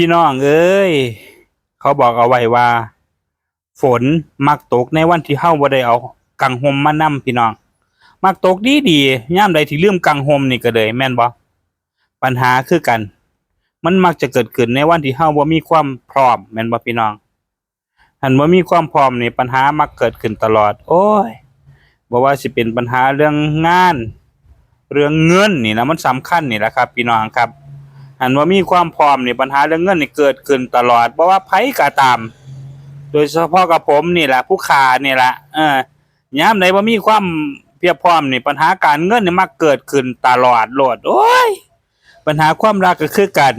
พี่น้องเอ้ย เขาบอกเอาไว้ว่า ฝนมักตกในวันที่เฮาบ่ได้เอากังหมมานํพี่น้อง มักตกดีดีๆยามใดที่ลืมกังหมนี่ก็เลยแม่นบ่ปัญหาคือกัน มันมักจะเกิดขึ้นในวันที่เฮาบ่มีความพร้อมแม่นบ่พี่น้องหันบ่มีความพร้อมนี่ปัญหามักเกิดขึ้นตลอด โอ้ยบ่ว่าสิเป็นปัญหาเรื่องงาน เรื่องเงินนี่นะมันสำคัญนี่แหละครับ พี่น้องครับ อันว่ามีความพร้อมนี่ปัญหาเรื่องเงินนี่เกิดขึ้นตลอดเพราะว่าไผก็ตาม โดยเฉพาะกับผมนี่แหละผู้ค้านี่แหละเออยามใดบ่ามีความเพียบพร้อมนี่ปัญหาการเงินนี่มักเกิดขึ้นตลอดโลดโอ้ยปัญหาความรักก็คือกัน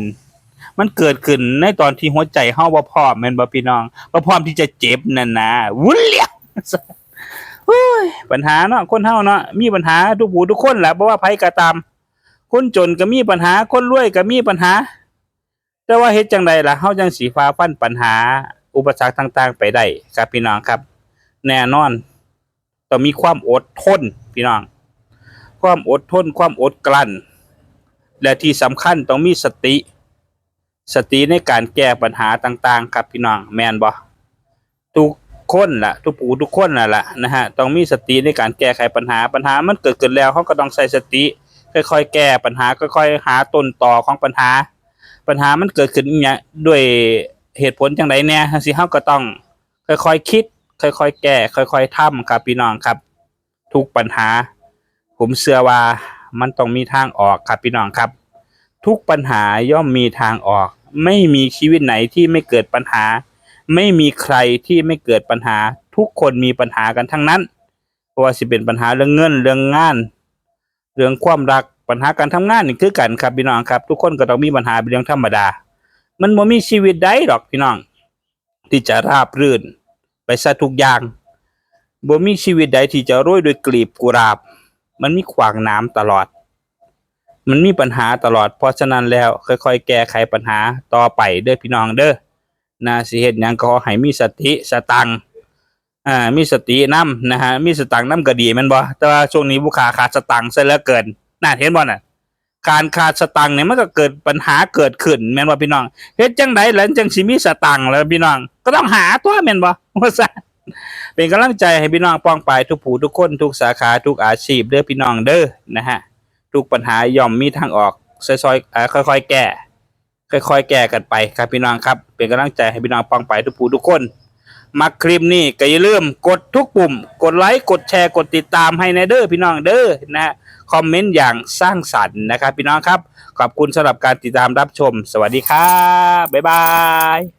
มันเกิดขึ้นในตอนที่หัวใจเฮาบ่พร้อมแม่นบ่พี่น้องบ่พร้อมที่จะเจ็บนั่นนะวุ้นเลี้ยปัญหาเนาะคนเฮาเนาะมีปัญหาทุกผู้ทุกคนแหละบ่ว่าไผก็ตาม คนจนก็มีปัญหา คนรวยก็มีปัญหา แต่ว่าเฮ็ดจังใดล่ะเฮาจังสิฝ่าฟันปัญหา อุปสรรคต่างๆ ไปได้ครับพี่น้องครับ แน่นอนต้องมีความอดทนพี่น้อง ความอดทนความอดกลั้น และที่สำคัญต้องมีสติ สติในการแก้ปัญหาต่างๆ ครับพี่น้องแมนบ่ทุกคนล่ะ ทุกผู้ทุกคนน่ะล่ะนะฮะต้องมีสติในการแก้ไขปัญหาปัญหามันเกิดขึ้นแล้วเขาก็ต้องใส่สติ ค่อยๆแก้ปัญหาค่อยๆหาต้นต่อของปัญหา ปัญหามันเกิดขึ้นอหย่างด้วยเหตุผลจังไดแน่จังซี่เฮาก็ต้อง ค่อยๆคิด ค่อยๆแก้ ค่อยๆทำครับพี่น้องครับ ทุกปัญหา ผมเชื่อว่ามันต้องมีทางออกครับพี่น้องครับ ทุกปัญหาย่อมมีทางออก ไม่มีชีวิตไหนที่ไม่เกิดปัญหา ไม่มีใครที่ไม่เกิดปัญหา ทุกคนมีปัญหากันทั้งนั้นเพราะว่าสิเป็นปัญหาเรื่องเงินเรื่องงาน เรื่องความรักปัญหาการทำงานนี่คือกันครับพี่น้องครับ ทุกคนก็ต้องมีปัญหาเป็นเรื่องธรรมดา มันบ่มีชีวิตใดดอกพี่น้อง ที่จะราบรื่น ไปซะทุกอย่างบ่มีชีวิตใดที่จะโรยด้วยกลีบกุหลาบ มันมีขวางน้ำตลอด มันมีปัญหาตลอด เพราะฉะนั้นแล้วค่อยๆ แก้ไขปัญหาต่อไปเด้อพี่น้องเด้อนะสิเฮ็ดหยังก็ขอให้มีสติสตังค์ อ่ามีสตินํนะฮะมีสตังค์นํก็ดีแม่นบ่แต่ว่าช่วงนี้ผู้ค้าขาดสตังค์ซะเหลือเกินน่าเห็นบ่น่ะการขาดสตังค์เนี่ยมันก็เกิดปัญหาเกิดขึ้นแม่นบ่พี่น้องเฮ็ดจังไดแล้วจังสิมีสตังค์แล้วพี่น้อง ก็ต้องหาตัวแม่นบ่ว่าซั่นเป็นกำลังใจให้พี่น้องป้องปายทุกผู้ทุกคนทุกสาขาทุกอาชีพเด้อพี่น้องเด้อนะฮะทุกปัญหาย่อมมีทางออกซอยๆอ่าค่อยๆแก้ค่อยๆแก้กันไปครับพี่น้องครับ เป็นกำลังใจให้พี่น้องป้องปายทุกผู้ทุกคน มักคลิปนี้ก็อย่าลืมกดทุกปุ่ม กดไลค์กดแชร์กดติดตามให้ในเด้อพี่น้องเด้อนะฮะคอมเมนต์อย่างสร้างสรรค์นะครับ พี่น้องครับ ขอบคุณสำหรับการติดตามรับชม สวัสดีครับบ๊ายบาย